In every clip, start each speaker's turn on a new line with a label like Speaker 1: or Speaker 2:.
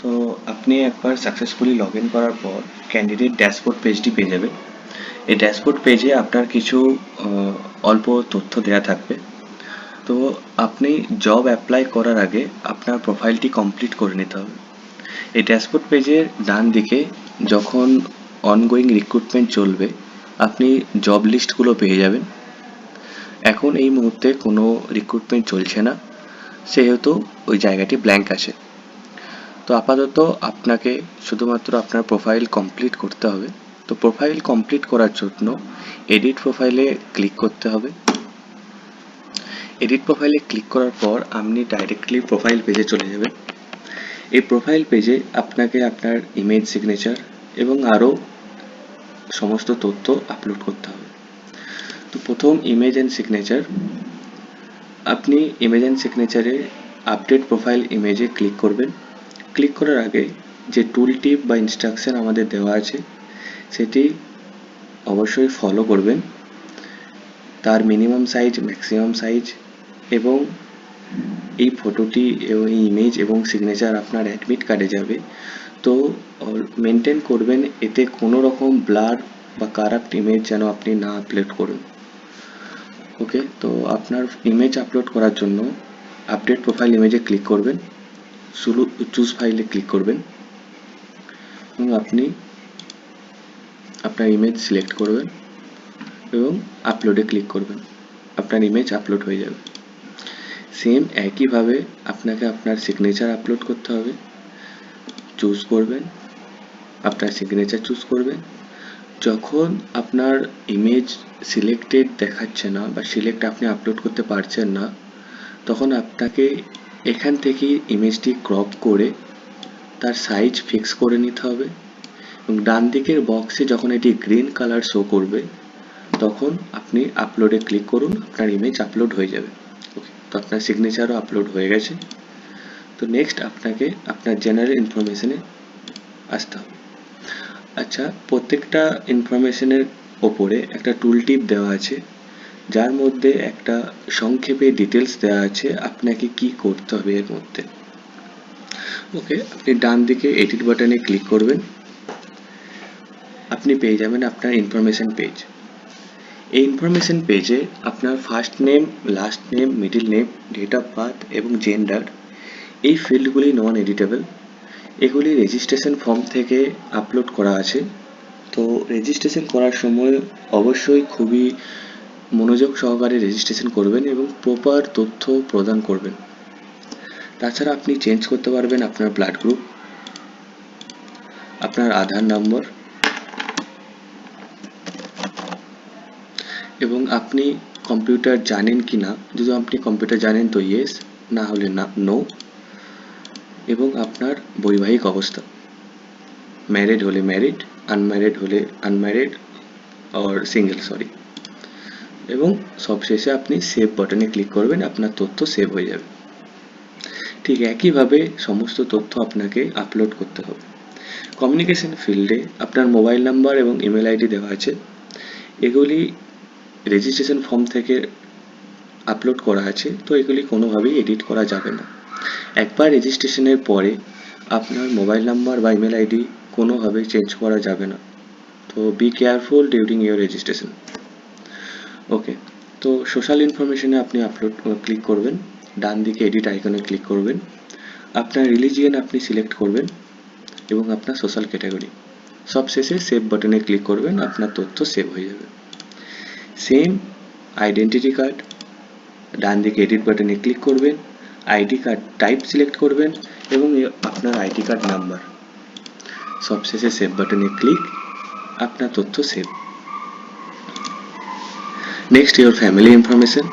Speaker 1: তো আপনি একবার সাকসেসফুলি লগ ইন করার পর ক্যান্ডিডেট ড্যাশবোর্ড পেজটি পেয়ে যাবেন। এই ড্যাশবোর্ড পেজে আপনার কিছু অল্প তথ্য দেওয়া থাকবে। তো আপনি জব অ্যাপ্লাই করার আগে আপনার প্রোফাইলটি কমপ্লিট করে নিতে হবে। এই ড্যাশবোর্ড পেজের ডান দিকে যখন অনগোয়িং রিক্রুটমেন্ট চলবে, আপনি জব লিস্টগুলো পেয়ে যাবেন। এখন এই মুহূর্তে কোনো রিক্রুটমেন্ট চলছে না, সেহেতু ওই জায়গাটি ব্ল্যাঙ্ক আছে। তো আপাতত আপনাকে শুধুমাত্র আপনার প্রোফাইল কমপ্লিট করতে হবে। তো প্রোফাইল কমপ্লিট করার জন্য এডিট প্রোফাইলে ক্লিক করতে হবে। এডিট প্রোফাইলে ক্লিক করার পর আপনি ডাইরেক্টলি প্রোফাইল পেজে চলে যাবেন। এই প্রোফাইল পেজে আপনাকে আপনার ইমেজ সিগনেচার এবং আরও সমস্ত তথ্য আপলোড করতে হবে। তো প্রথম ইমেজ অ্যান্ড সিগনেচার আপনি ইমেজ অ্যান্ড সিগনেচারে আপডেট প্রোফাইল ইমেজে ক্লিক করবেন। ক্লিক করার আগে যে টুল টিপ বা ইনস্ট্রাকশন আমাদের দেওয়া আছে, সেটি অবশ্যই ফলো করবেন। তার মিনিমাম সাইজ ম্যাক্সিমাম সাইজ এবং এই ফটোটি এবং এই ইমেজ এবং সিগনেচার আপনার অ্যাডমিট কার্ডে যাবে। তো মেনটেন করবেন, এতে কোনো রকম ব্লার বা কারাপ্ট ইমেজ যেন আপনি না আপলোড করুন। ওকে তো, আপনার ইমেজ আপলোড করার জন্য আপডেট প্রোফাইল ইমেজে ক্লিক করবেন। চুজ ফাইলে ক্লিক করবেন। এবং আপনি আপনার ইমেজ সিলেক্ট করবেন এবং আপলোডে ক্লিক করবেন। আপনার ইমেজ আপলোড হয়ে যাবে। সেম একইভাবে আপনাকে আপনার সিগনেচার আপলোড করতে হবে। চুজ করবেন, আপনার সিগনেচার চুজ করবেন। যখন আপনার ইমেজ সিলেক্টেড দেখাচ্ছে না বা সিলেক্ট আপনি আপলোড করতে পারছেন না, তখন আপনাকে এখান থেকে ইমেজটি ক্রপ করে তার সাইজ ফিক্স করে নিতে হবে এবং ডান দিকের বক্সে যখন এটি গ্রিন কালার শো করবে, তখন আপনি আপলোডে ক্লিক করুন, আপনার ইমেজ আপলোড হয়ে যাবে। ওকে তো আপনার সিগনেচারও আপলোড হয়ে গেছে। তো নেক্সট আপনাকে আপনার জেনারেল ইনফরমেশনে আসতে হবে। আচ্ছা প্রত্যেকটা ইনফরমেশনের ওপরে একটা টুল টিপ দেওয়া আছে। যার মধ্যে একটা সংক্ষেপে ডিটেলস দেওয়া আছে, আপনাকে কি করতে হবে এর মধ্যে? ওকে আপনি ডান দিকে এডিট বাটনে ক্লিক করবেন। আপনি পেয়ে যাবেন আপনার ইনফরমেশন পেজ এই ইনফরমেশন পেজে আপনার first name last name middle name date of birth এবং জেন্ডার এই ফিল্ডগুলি নন এডিটেবল এগুলি রেজিস্ট্রেশন ফর্ম থেকে আপলোড করা আছে। তো রেজিস্ট্রেশন করার সময় অবশ্যই খুবই মনোযোগ সহকারে রেজিস্ট্রেশন করবেন এবং প্রপার তথ্য প্রদান করবেন। তাছাড়া আপনি চেঞ্জ করতে পারবেন আপনার ব্লাড গ্রুপ আপনার আধার নম্বর এবং আপনি কম্পিউটার জানেন কি না যদি আপনি কম্পিউটার জানেন তো ইয়েস না হলে না নো এবং আপনার বৈবাহিক অবস্থা। ম্যারিড হলে ম্যারিড আনম্যারিড হলে আনম্যারিড অর সিঙ্গেল সরি এবং সবশেষে আপনি সেভ বাটনে ক্লিক করবেন, আপনার তথ্য সেভ হয়ে যাবে। ঠিক একইভাবে সমস্ত তথ্য আপনাকে আপলোড করতে হবে। কমিউনিকেশন ফিল্ডে আপনার মোবাইল নাম্বার এবং ইমেল আইডি দেওয়া আছে। এগুলি রেজিস্ট্রেশন ফর্ম থেকে আপলোড করা আছে, তো এগুলি কোনোভাবেই এডিট করা যাবে না। একবার রেজিস্ট্রেশনের পরে আপনার মোবাইল নাম্বার বা ইমেল আইডি কোনোভাবে চেঞ্জ করা যাবে না। তো be careful during your registration okay তো সোশ্যাল ইনফরমেশনে আপনি আপলোড ক্লিক করবেন। ডান দিকে এডিট আইকনে ক্লিক করবেন। আপনার রিলিজিয়ন আপনি সিলেক্ট করবেন এবং আপনার সোশ্যাল ক্যাটাগরি সবশেষে সেভ বাটনে ক্লিক করবেন, আপনার তথ্য সেভ হয়ে যাবে। সেম আইডেন্টিটি কার্ড ডান দিকে এডিট বাটনে ক্লিক করবেন আইডি কার্ড টাইপ সিলেক্ট করবেন এবং আপনার আইডি কার্ড নাম্বার সবশেষে সেভ বাটনে ক্লিক আপনার তথ্য save next your family information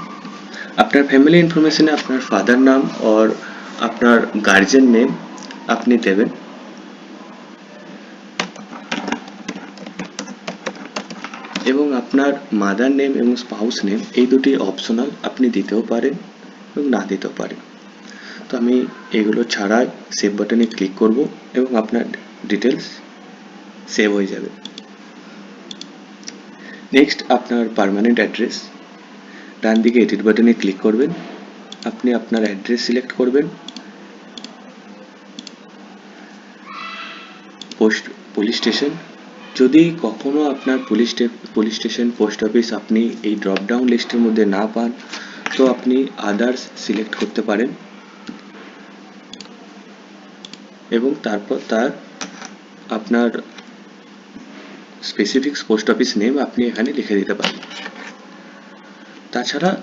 Speaker 1: আপনার ফ্যামিলি ইনফরমেশনে আপনার ফাদার নাম অর আপনার গার্জেন নেম আপনি দেবেন এবং আপনার মাদার নেম এবং স্পাউস নেম এই দুটি অপশনাল আপনি দিতেও পারেন এবং না দিতেও পারেন তো আমি এগুলো ছাড়াই সেভ বাটনে ক্লিক করব এবং আপনার ডিটেলস সেভ হয়ে যাবে নেক্সট আপনার পার্মানেন্ট অ্যাড্রেস ডান দিকে এডিট বাটনে ক্লিক করবেন। আপনি আপনার অ্যাড্রেস সিলেক্ট করবেন। পোস্ট পুলিশ স্টেশন যদি কখনো আপনার police police station post office আপনি এই ড্রপডাউন লিস্টের মধ্যে না পান, তো আপনি আদার্স সিলেক্ট করতে পারেন। এবং তারপর তার আপনার স্পেসিফিক পোস্ট অফিস নেম আপনি এখানে লিখে দিতে পারেন। তাছাড়া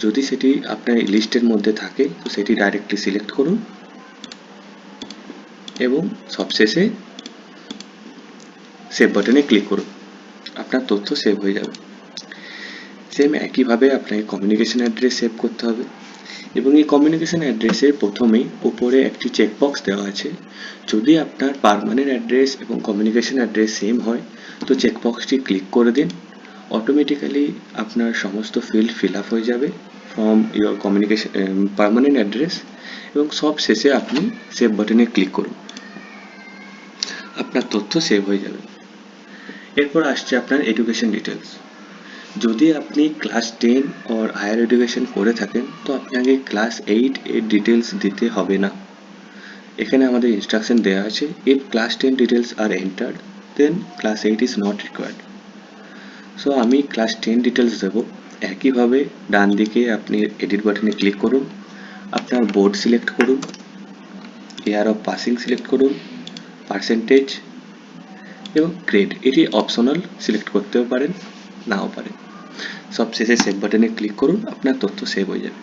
Speaker 1: যদি সেটি আপনার লিস্টের মধ্যে থাকে, তো সেটি ডাইরেক্টলি সিলেক্ট করুন এবং সবশেষে সেভ বাটনে ক্লিক করুন। আপনার তথ্য সেভ হয়ে যাবে। সেম একইভাবে আপনাকে কমিউনিকেশন অ্যাড্রেস সেভ করতে হবে। এবং এই কমিউনিকেশন অ্যাড্রেসের প্রথমেই উপরে একটি চেকবক্স দেওয়া আছে। যদি আপনার পারমানেন্ট অ্যাড্রেস এবং কমিউনিকেশন অ্যাড্রেস সেম হয়, তো চেকবক্সটি ক্লিক করে দিন। অটোমেটিক্যালি আপনার সমস্ত ফিল্ড ফিল আপ হয়ে যাবে from your communication permanent address এবং সব শেষে আপনি সেভ বাটনে ক্লিক করুন। আপনার তথ্য সেভ হয়ে যাবে। এরপর আসছে আপনার এডুকেশন ডিটেলস যদি আপনি class ten or higher education করে থাকেন, তো আপনাকে ক্লাস এইট এর ডিটেলস দিতে হবে না। এখানে আমাদের ইনস্ট্রাকশন দেওয়া আছে if class ten details are entered then class eight is not required so আমি ক্লাস টেন ডিটেলস দেবো। একইভাবে ডান দিকে আপনি এডিট বাটনে ক্লিক করুন, আপনার বোর্ড সিলেক্ট করুন ইয়ার অফ পাসিং সিলেক্ট করুন পার্সেন্টেজ এবং গ্রেড এটি অপশনাল সিলেক্ট করতেও পারেন, নাও পারেন। সব শেষে সেভ বাটনে ক্লিক করুন, আপনার তথ্য সেভ হয়ে যাবে।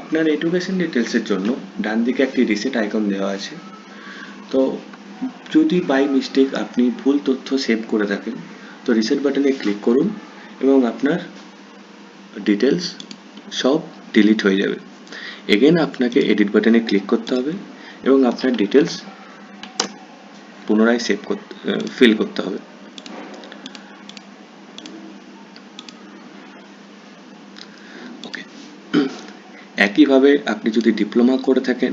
Speaker 1: আপনার এডুকেশন ডিটেলসের জন্য ডান দিকে একটি রিসেট আইকন দেওয়া আছে। তো যদি বাই মিস্টেক আপনি ভুল তথ্য সেভ করে থাকেন, তো রিসেট বাটনে ক্লিক করুন এবং আপনার ডিটেলস সব ডিলিট হয়ে যাবে। এগেন আপনাকে এডিট বাটনে ক্লিক করতে হবে এবং আপনার ডিটেলস পুনরায় সেভ করতে ফিল করতে হবে ওকে একইভাবে আপনি যদি ডিপ্লোমা করে থাকেন,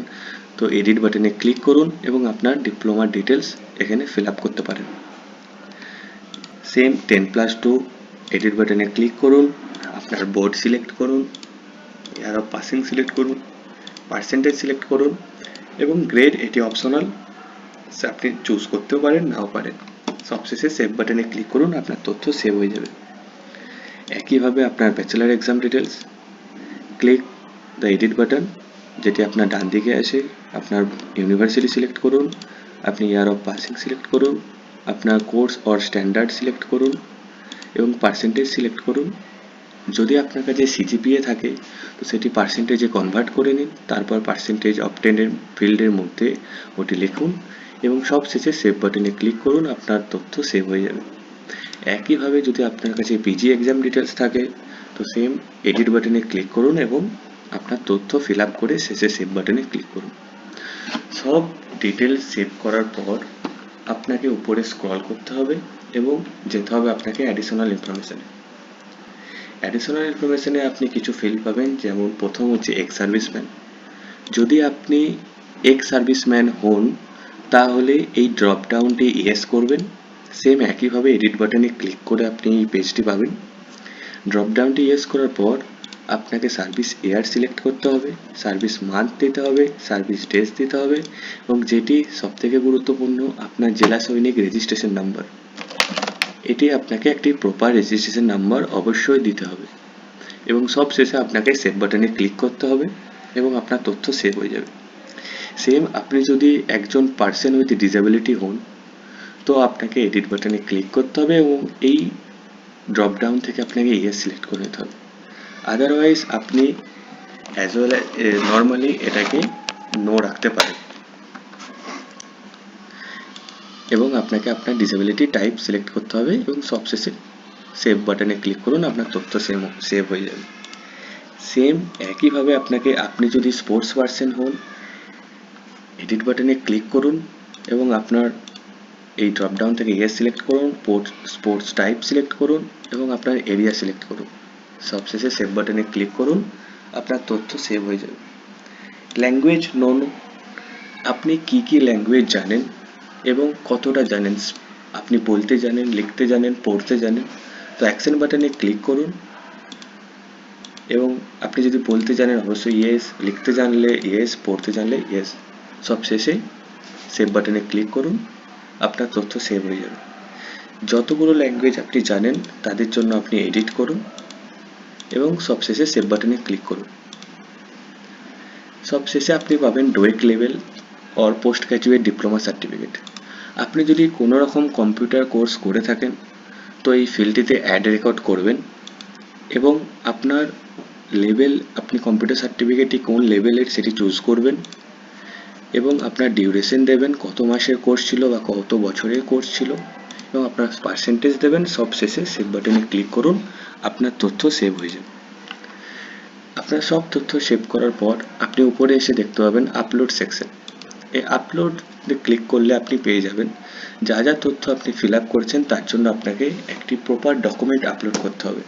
Speaker 1: তো এডিট বাটনে ক্লিক করুন এবং আপনার ডিপ্লোমার ডিটেলস এখানে ফিল আপ করতে পারেন। Same ten plus two edit বাটনে ক্লিক করুন, আপনার বোর্ড সিলেক্ট করুন ইয়ার অফ পাসিং সিলেক্ট করুন পার্সেন্টেজ সিলেক্ট করুন এবং গ্রেড এটি অপশনাল আপনি চুজ করতেও পারেন, নাও পারেন। সবশেষে সেভ বাটনে ক্লিক করুন, আপনার তথ্য সেভ হয়ে যাবে। একইভাবে আপনার bachelor exam details click the edit button যেটি আপনার ডান দিকে আছে, আপনার ইউনিভার্সিটি সিলেক্ট করুন, আপনি ইয়ার অফ পাসিং সিলেক্ট করুন, আপনার কোর্স অর স্ট্যান্ডার্ড সিলেক্ট করুন এবং পার্সেন্টেজ সিলেক্ট করুন। যদি আপনার কাছে সিজিপিএ থাকে, তো সেটি পার্সেন্টেজে কনভার্ট করে নিন, তারপর পার্সেন্টেজ অপটেনের ফিল্ডের মধ্যে ওটি লিখুন এবং সব শেষে সেভ বাটনে ক্লিক করুন, আপনার তথ্য সেভ হয়ে যাবে। একইভাবে যদি আপনার কাছে পিজি এক্সাম ডিটেলস থাকে, তো সেম এডিট বাটনে ক্লিক করুন এবং আপনার তথ্য ফিল করে শেষে সেভ বাটনে ক্লিক করুন। সব ডিটেলস সেভ করার পর আপনাকে উপরে স্ক্রল করতে হবে এবং যেতে হবে আপনাকে অ্যাডিশনাল ইনফরমেশানে অ্যাডিশনাল ইনফরমেশানে আপনি কিছু ফিল্ড পাবেন, যেমন প্রথম হচ্ছে এক্স সার্ভিসম্যান যদি আপনি এক্স সার্ভিসম্যান হন, তাহলে এই ড্রপ ডাউনটি ইয়েস করবেন। সেম একইভাবে এডিট বাটনে ক্লিক করে আপনি এই পেজটি পাবেন। ড্রপ ডাউনটি ইয়েস করার পর আপনাকে সার্ভিস এয়ার সিলেক্ট করতে হবে সার্ভিস মান্থ দিতে হবে সার্ভিস ডেজ দিতে হবে এবং যেটি সবথেকে গুরুত্বপূর্ণ, আপনার জেলা সৈনিক রেজিস্ট্রেশন নাম্বার এটি আপনাকে একটি প্রপার রেজিস্ট্রেশন নাম্বার অবশ্যই দিতে হবে এবং সব শেষে আপনাকে সেভ বাটনে ক্লিক করতে হবে এবং আপনার তথ্য সেভ হয়ে যাবে। সেম আপনি যদি একজন পার্সন উইথ ডিসেবিলিটি হন, তো আপনাকে এডিট বাটনে ক্লিক করতে হবে এবং এই ড্রপ ডাউন থেকে আপনাকে ইয়েস সিলেক্ট করে নিতে হবে। আদারওয়াইজ আপনি অ্যাজ ওয়েল নর্মালি এটাকে নো রাখতে পারেন। এবং আপনাকে আপনার ডিসেবিলিটি টাইপ সিলেক্ট করতে হবে এবং সবশেষে সেভ বাটনে ক্লিক করুন, আপনার তথ্য সেম সেভ হয়ে যাবে। সেম একইভাবে আপনাকে, আপনি যদি স্পোর্টস পার্সন হন এডিট বাটনে ক্লিক করুন এবং আপনার এই ড্রপডাউন থেকে ইয়েস সিলেক্ট করুন স্পোর্টস টাইপ সিলেক্ট করুন এবং আপনার এরিয়া সিলেক্ট করুন। সবশেষে সেভ বাটনে ক্লিক করুন, আপনার তথ্য সেভ হয়ে যাবে। ল্যাঙ্গুয়েজ নোন আপনি কি কি ল্যাঙ্গুয়েজ জানেন এবং কতটা জানেন? আপনি বলতে জানেন, লিখতে জানেন, পড়তে জানেন। তো অ্যাকশন বাটনে ক্লিক করুন এবং আপনি যদি বলতে জানেন, অবশ্যই ইয়েস লিখতে জানলে ইয়েস পড়তে জানলে ইয়েস সব শেষে সেভ বাটনে ক্লিক করুন, আপনার তথ্য সেভ হয়ে যাবে। যতগুলো ল্যাঙ্গুয়েজ আপনি জানেন, তাদের জন্য আপনি এডিট করুন। এবং সবশেষে সেভ বাটনে ক্লিক করুন। সবশেষে আপনি পাবেন ডোয়েক level or post graduate diploma certificate আপনি যদি কোনো রকম কম্পিউটার কোর্স করে থাকেন, তো এই ফিল্ডটিতে অ্যাড রেকর্ড করবেন এবং আপনার লেভেল আপনি কম্পিউটার সার্টিফিকেটটি কোন লেভেলের সেটি চুজ করবেন এবং আপনার ডিউরেশন দেবেন, কত মাসের কোর্স ছিল বা কত বছরের কোর্স ছিল এবং আপনার পার্সেন্টেজ দেবেন। সব শেষে সেভ বাটনে ক্লিক করুন। আপনার তথ্য সেভ হয়ে যাবে। আপনার সব তথ্য সেভ করার পর আপনি উপরে এসে দেখতে পাবেন আপলোড সেকশন এই আপলোড ক্লিক করলে আপনি পেয়ে যাবেন যা যা তথ্য আপনি ফিল করছেন তার জন্য আপনাকে একটি প্রপার ডকুমেন্ট আপলোড করতে হবে।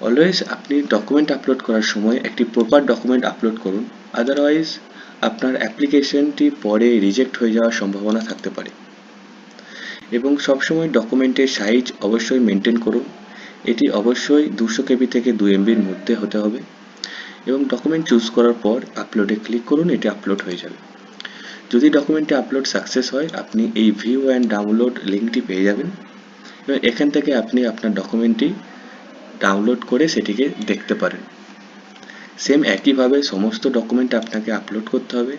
Speaker 1: অলওয়েজ আপনি ডকুমেন্ট আপলোড করার সময় একটি প্রপার ডকুমেন্ট আপলোড করুন আদারওয়াইজ আপনার অ্যাপ্লিকেশনটি পরে রিজেক্ট হয়ে যাওয়ার সম্ভাবনা থাকতে পারে। এবং সবসময় ডকুমেন্টের সাইজ অবশ্যই মেনটেন করুন। এটি অবশ্যই দুশো কেবি থেকে দু এমবির মধ্যে হতে হবে এবং ডকুমেন্ট চুজ করার পর আপলোডে ক্লিক করুন, এটি আপলোড হয়ে যাবে। যদি ডকুমেন্টটি আপলোড সাকসেস হয়, আপনি এই ভিউ অ্যান্ড ডাউনলোড লিঙ্কটি পেয়ে যাবেন। এবং এখান থেকে আপনি আপনার ডকুমেন্টটি ডাউনলোড করে সেটিকে দেখতে পারেন। সেম একইভাবে সমস্ত ডকুমেন্ট আপনাকে আপলোড করতে হবে।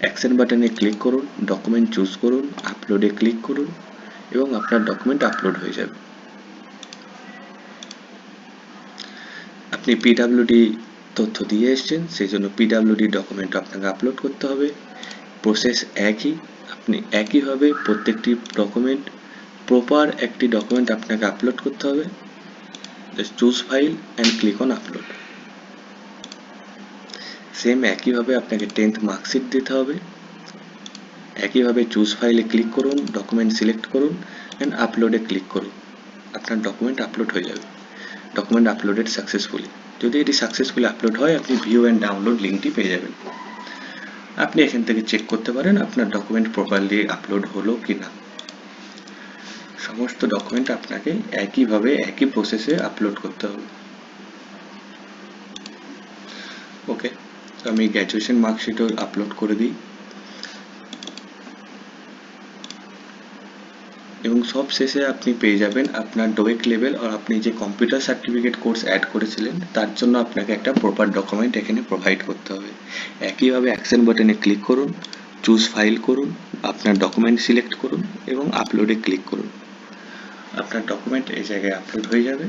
Speaker 1: অ্যাকশন বাটনে ক্লিক করুন ডকুমেন্ট চুজ করুন আপলোডে ক্লিক করুন এবং আপনার ডকুমেন্ট আপলোড হয়ে যাবে। আপনি পিডাব্লিউডি তথ্য দিয়ে এসছেন সেই জন্য পিডাব্লিউডি ডকুমেন্ট আপনাকে আপলোড করতে হবে। প্রসেস একই, আপনি একইভাবে প্রত্যেকটি ডকুমেন্ট প্রপার একটি ডকুমেন্ট আপনাকে আপলোড করতে হবে। Choose file and click on upload same একইভাবে আপনাকে টেন্থ মার্কশিট দিতে হবে। একইভাবে চুজ ফাইলে ক্লিক করুন ডকুমেন্ট সিলেক্ট করুন অ্যান্ড আপলোডে ক্লিক করুন। আপনার ডকুমেন্ট আপলোড হয়ে যাবে। ডকুমেন্ট আপলোডেড সাকসেসফুলি যদি এটি সাকসেসফুলি আপলোড হয়, আপনি ভিউ অ্যান্ড ডাউনলোড লিঙ্কটি পেয়ে যাবেন। আপনি এখান থেকে চেক করতে পারেন আপনার ডকুমেন্ট প্রপারলি আপলোড হলো কি না সমস্ত ডকুমেন্ট আপনাকে একইভাবে, একই প্রসেসে আপলোড করতে হবে। ওকে আমি গ্র্যাজুয়েশন মার্কশিটও আপলোড করে দিই। সব শেষে আপনি পেয়ে যাবেন আপনার ডোয়েক লেভেল আর আপনি যে কম্পিউটার সার্টিফিকেট কোর্স অ্যাড করেছিলেন, তার জন্য আপনাকে একটা প্রপার ডকুমেন্ট এখানে প্রোভাইড করতে হবে। একইভাবে অ্যাকশন বাটনে ক্লিক করুন চুজ ফাইল করুন, আপনার ডকুমেন্ট সিলেক্ট করুন এবং আপলোডে ক্লিক করুন। আপনার ডকুমেন্ট এই জায়গায় আপলোড হয়ে যাবে।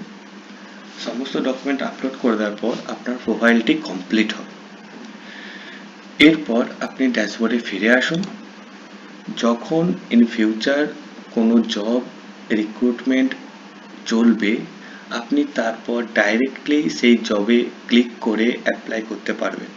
Speaker 1: সমস্ত ডকুমেন্ট আপলোড করে দেওয়ার পর আপনার প্রোফাইলটি কমপ্লিট হবে। এরপর আপনি ড্যাশবোর্ডে ফিরে আসুন। যখন ইন ফিউচার কোনো জব রিক্রুটমেন্ট চলবে আপনি তারপর ডাইরেক্টলি সেই জবে ক্লিক করে অ্যাপ্লাই করতে পারবেন।